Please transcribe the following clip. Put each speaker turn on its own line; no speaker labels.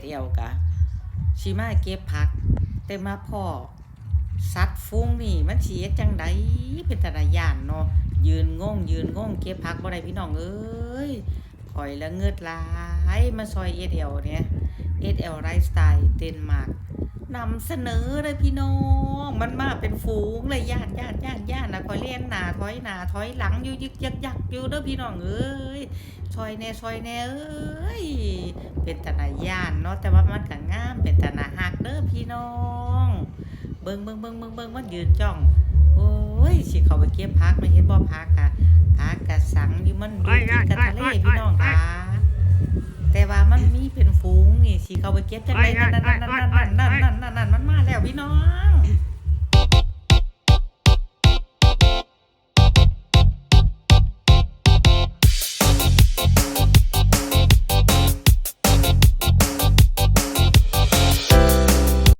SL กะสิมาเก็บผัก แต่มาพ่อสัตว์ฟุ้งนี่ มันเฮ็ดจังไดเป็นตาย่านเนาะยืนงงยืนงงเก็บผักบ่ได้พี่น้องเอ้ยข่อยละเงิดหลายมาซอย SL เนี่ย SL Lifestyle เดนมาร์กนำเสนอเลยพี่น้อง มันมาเป็นฝูงเลยย่านย่านย่านย่านนะคอยเล่นหนาถอยหนาถอยหลังอยู่ยึกยักยักอยู่เด้อพี่น้องเอ้ยซอยแน่ซอยแน่เอ้ย เป็นตนาย่านเนาะแต่ว่ามันก็งามเป็นตนาหักเด้อพี่น้อง เบิ่งเบิ่งเบิ่งเบิ่งเบิ่งมันยืนจ้องโอ้ยสิเขาไปเก็บพักไม่เห็นบ่พักค่ะพักกะสังอยู่มันดูกินกะทะเลพี่น้องค่ะแต่ว่ามันมีเป็นฝูงนี่สิเขาไปเก็บจังไดนั่นนั่นนั่นนั่นนั่นนั่นนั่นมันมาแล้ว